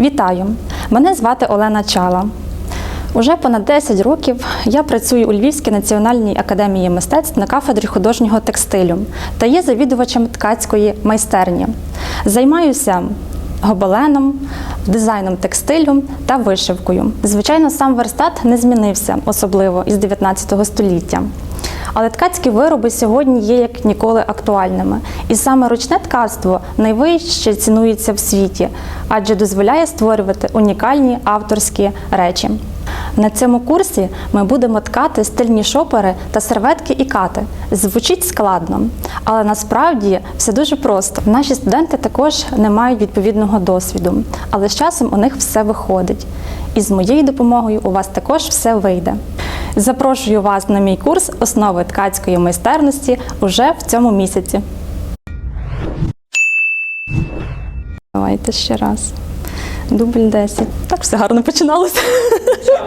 Вітаю! Мене звати Олена Чала. Уже понад 10 років я працюю у Львівській національній академії мистецтв на кафедрі художнього текстилю та є завідувачем ткацької майстерні. Займаюся гобеленом, дизайном текстилю та вишивкою. Звичайно, сам верстат не змінився особливо із 19 століття. Але ткацькі вироби сьогодні є як ніколи актуальними. І саме ручне ткацтво найвище цінується в світі, адже дозволяє створювати унікальні авторські речі. На цьому курсі ми будемо ткати стильні шопери та серветки і кати. Звучить складно, але насправді все дуже просто. Наші студенти також не мають відповідного досвіду, але з часом у них все виходить. І з моєю допомогою у вас також все вийде. Запрошую вас на мій курс основи ткацької майстерності уже в цьому місяці. Давайте ще раз. Дубль 10. Так все гарно починалося.